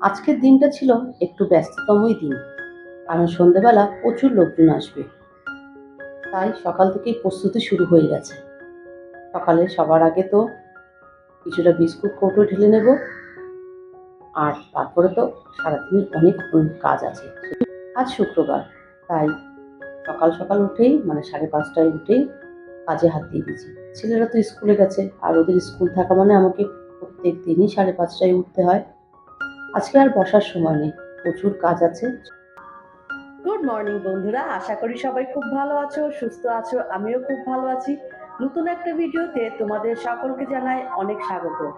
আজকের দিনটা ছিল একটু ব্যস্ততমই দিন। কারণ সন্ধেবেলা প্রচুর লোকজন আসবে। তাই সকাল থেকেই প্রস্তুতি শুরু হয়ে গেছে। সকালে সবার আগে তো কিছুটা বিস্কুট, কৌটো ঢেলে নেব। আর তারপরে তো সারাদিন অনেক কাজ আছে। আজ শুক্রবার, তাই সকাল সকাল উঠেই মানে সাড়ে পাঁচটায় উঠেই কাজে হাত দিয়ে দিয়েছি। ছেলেরা তো স্কুলে গেছে, আর ওদের স্কুল থাকা মানে আমাকে প্রত্যেক দিনই সাড়ে পাঁচটায় উঠতে হয়। আজকে আর বসার সময় নেই। প্রচুর কাজ আছে। গুড মর্নিং বন্ধুরা। আশা করি সবাই খুব ভালো আছো, সুস্থ আছো, আমিও খুব ভালো আছি। নতুন একটা ভিডিওতে তোমাদের সকলকে জানাই অনেক স্বাগত।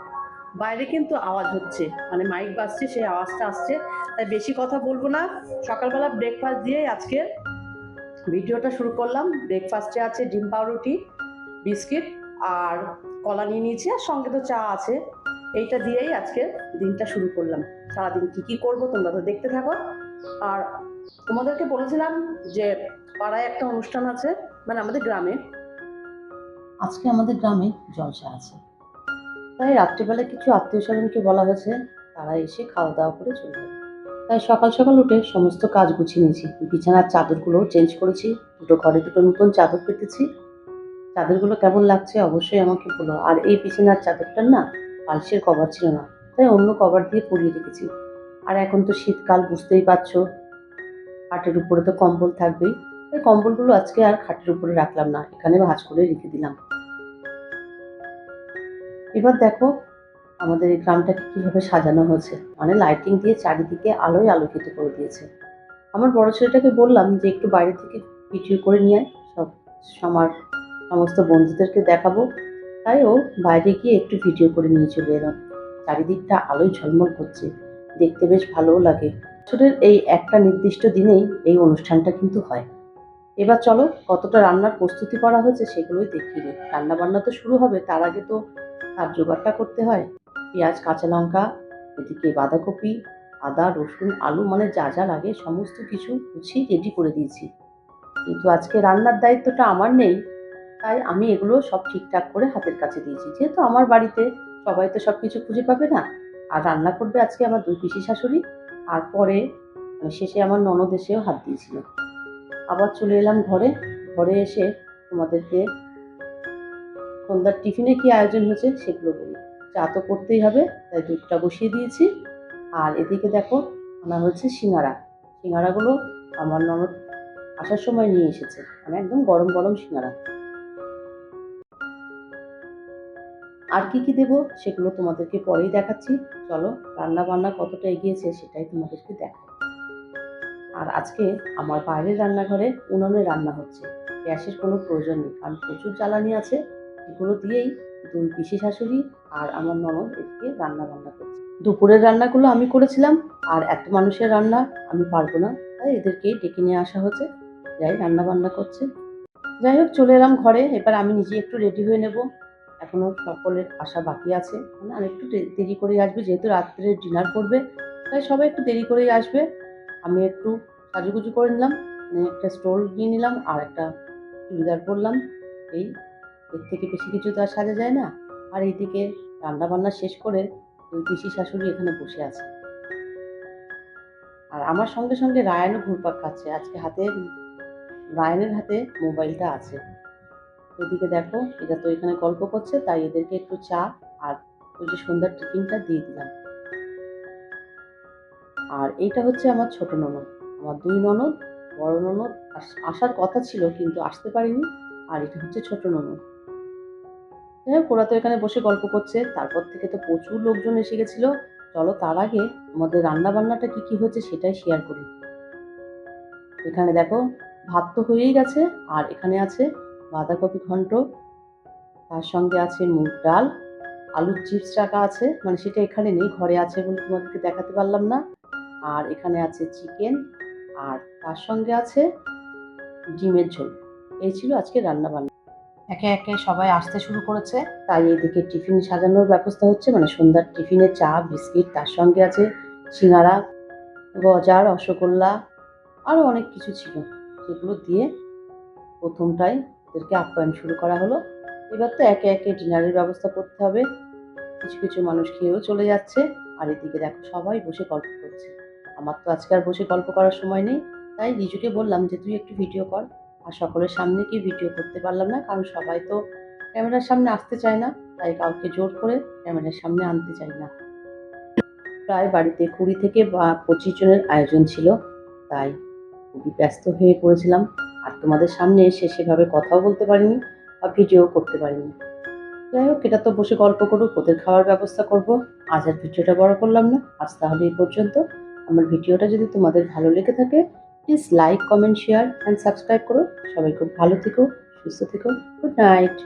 বাইরে কিন্তু আওয়াজ হচ্ছে মানে মাইক বাজছে, সেই আওয়াজটা আসছে। তাই বেশি কথা বলব না। সকালবেলা ব্রেকফাস্ট দিয়ে আজকে ভিডিওটা শুরু করলাম। ব্রেকফাস্টে আছে ডিম পাউরুটি, বিস্কিট আর কলা নিয়ে নিয়েছি, আর সঙ্গে তো চা আছে। এইটা দিয়েই আজকে দিনটা শুরু করলাম। সারাদিন কী কী করব তোমরা তো দেখতে থাকো। আর তোমাদেরকে বলেছিলাম যে পাড়ায় একটা অনুষ্ঠান আছে মানে আমাদের গ্রামে। আজকে আমাদের গ্রামে জলসা আছে। তাই রাত্রিবেলা কিছু আত্মীয় স্বজনকে বলা হয়েছে, তারা এসে খাওয়া দাওয়া করে চলে যাবে। তাই সকাল সকাল উঠে সমস্ত কাজ গুছিয়ে নিয়েছি। বিছানার চাদরগুলোও চেঞ্জ করেছি, দুটো ঘরে দুটো নতুন চাদর পেতেছি। চাদরগুলো কেমন লাগছে অবশ্যই আমাকে বলো। আর এই বিছানার চাদরটার না পালসের কভার ছিল না। তাই অন্য কভার দিয়ে পরিয়ে রেখেছি। আর এখন তো শীতকাল, বুঝতেই পারছ। খাটের উপরে তো কম্বল থাকবেই। এই কম্বলগুলো আজকে আর খাটের উপরে রাখলাম না, এখানে ভাঁজ করে রেখে দিলাম। এবার দেখো আমাদের এই গ্রামটাকে কীভাবে সাজানো হয়েছে। মানে লাইটিং দিয়ে চারিদিকে আলোয় আলোকিত করে দিয়েছে। আমার বড় ছেলেটাকে বললাম যে একটু বাইরে থেকে ভিডিও করে নিয়ে আয়। সব আমার সমস্ত বন্ধুদেরকে দেখাবো। তাই ও বাইরে গিয়ে একটু ভিডিও করে নিয়ে চলে এলাম চারিদিকটা আলোয় ঝলমল করছে। দেখতে বেশ ভালোও লাগে। বছরের এই একটা নির্দিষ্ট দিনেই এই অনুষ্ঠানটা কিন্তু হয়। এবার চলো, কতটা রান্নার প্রস্তুতি করা হয়েছে সেগুলোই দেখিয়ে দিই রান্না বান্না তো শুরু হবে, তার আগে তো তার জোগাড়টা করতে হয়। পেঁয়াজ, কাঁচা লঙ্কা, এদিকে বাঁধাকপি, আদা, রসুন, আলু মানে যা যা লাগে সমস্ত কিছু গুছিয়ে রেডি করে দিয়েছি। কিন্তু আজকে রান্নার দায়িত্বটা আমার নেই, তাই আমি এগুলো সব ঠিকঠাক করে হাতের কাছে দিয়েছি। যেহেতু আমার বাড়িতে সবাই তো সব কিছু খুঁজে পাবে না। আর রান্না করবে আজকে আমার দুই পিসি শাশুড়ি, আর পরে শেষে আমার ননদ এসেও হাত দিয়েছিল। আবার চলে এলাম ঘরে। ঘরে এসে তোমাদেরকে সন্ধ্যার টিফিনে কি আয়োজন হয়েছে সেগুলো বলি। চা তো করতেই হবে, তাই দুধটা বসিয়ে দিয়েছি। আর এদিকে দেখো আনা হচ্ছে সিঙ্গারা। সিঙ্গারাগুলো আমার ননদ আসার সময় নিয়ে এসেছে। মানে একদম গরম গরম সিঙ্গারা। আর কি কি দেবো সেগুলো তোমাদেরকে পরেই দেখাচ্ছি। চলো রান্না বান্না কতটা এগিয়েছে সেটাই তোমাদেরকে দেখাই। আর আজকে আমার বাইরের রান্নাঘরে উনুনে রান্না হচ্ছে। গ্যাসের কোনো প্রয়োজন নেই, কারণ প্রচুর জ্বালানি আছে। এগুলো দিয়েই দুই পিসি শাশুড়ি আর আমার ননদ এদিকে রান্না বান্না করছে। দুপুরের রান্নাগুলো আমি করেছিলাম, আর এত মানুষের রান্না আমি পারব না। তাই এদেরকেই ডেকে নিয়ে আসা হচ্ছে। যাই রান্না বান্না করছে। যাই হোক, চলে এলাম ঘরে। এবার আমি নিজে একটু রেডি হয়ে নেব। এখনও সকলের আসা বাকি আছে। মানে আমি একটু দেরি করেই আসবে, যেহেতু রাত্রে ডিনার করবে, তাই সবাই একটু দেরি করেই আসবে। আমি একটু সাজুগুজু করে নিলাম মানে একটা স্টোল নিয়ে নিলাম, আর একটা চুড়িদার পরলাম। এই, এর থেকে বেশি কিছু তো আর সাজা যায় না। আর এইদিকে রান্না বান্না শেষ করে দুই পিসি শাশুড়ি এখানে বসে আছে। আর আমার সঙ্গে সঙ্গে রায়ানও ঘুরপাক খাচ্ছে। আজকে হাতে, রায়ানের হাতে মোবাইলটা আছে। এদিকে দেখো এরা তো এখানে গল্প করছে, তাই এদেরকে একটু চা আর ওই যে সন্ধ্যার টিফিনটা দিয়ে দিলাম। আর এইটা হচ্ছে আমার ছোট ননদ, আমার দুই ননদ, বড় ননদ আসার কথা ছিল কিন্তু আসতে পারিনি, আর এটা হচ্ছে ছোট ননদ। যাই হোক, ওরা তো এখানে বসে গল্প করছে, তারপর থেকে তো প্রচুর লোকজন এসে গেছিল। চলো তার আগে আমাদের রান্না বান্নাটা কি কি হচ্ছে সেটাই শেয়ার করি। এখানে দেখো, ভাত তো হয়েই গেছে, আর এখানে আছে বাঁধাকপি ঘন্ট, তার সঙ্গে আছে মুগ ডাল, আলুর চিপস রাখা আছে মানে সেটা এখানে নেই, ঘরে আছে বলে তোমাদেরকে দেখাতে পারলাম না। আর এখানে আছে চিকেন, আর তার সঙ্গে আছে ডিমের ঝোল। এই ছিল আজকে রান্না বান্না একে একে সবাই আসতে শুরু করেছে, তাই এদিকে টিফিন সাজানোর ব্যবস্থা হচ্ছে মানে সন্ধ্যার টিফিনে চা, বিস্কিট, তার সঙ্গে আছে সিঙ্গারা গজা রসগোল্লা আরও অনেক কিছু ছিল সেগুলো দিয়ে প্রথমটাই ওদেরকে আপ্যায়ন শুরু করা হলো। এবার তো একে একে ডিনারের ব্যবস্থা করতে হবে। কিছু কিছু মানুষ খেয়েও চলে যাচ্ছে। আর এদিকে দেখো সবাই বসে গল্প করছে। আমার তো আজকে আর বসে গল্প করার সময় নেই। তাই রিজুকে বললাম যে, তুই একটু ভিডিও কর। আর সকলের সামনে কি ভিডিও করতে পারলাম না, কারণ সবাই তো ক্যামেরার সামনে আসতে চায় না। তাই কাউকে জোর করে ক্যামেরার সামনে আনতে চাই না। প্রায় বাড়িতে কুড়ি থেকে বা পঁচিশ জনের আয়োজন ছিল। তাই খুবই ব্যস্ত হয়ে পড়েছিলাম। আর তোমাদের সামনে এসে সেভাবে কথাও বলতে পারিনি বা ভিডিও করতে পারিনি। যাই হোক, এটা তো বসে গল্প করুক, ওদের খাওয়ার ব্যবস্থা করব। আজ আর ভিডিওটা বড় করলাম না, আজ তাহলে এই পর্যন্ত। আমার ভিডিওটা যদি তোমাদের ভালো লেগে থাকে please like comment share and subscribe করো। সবাই খুব ভালো থেকো, সুস্থ থেকো গুড নাইট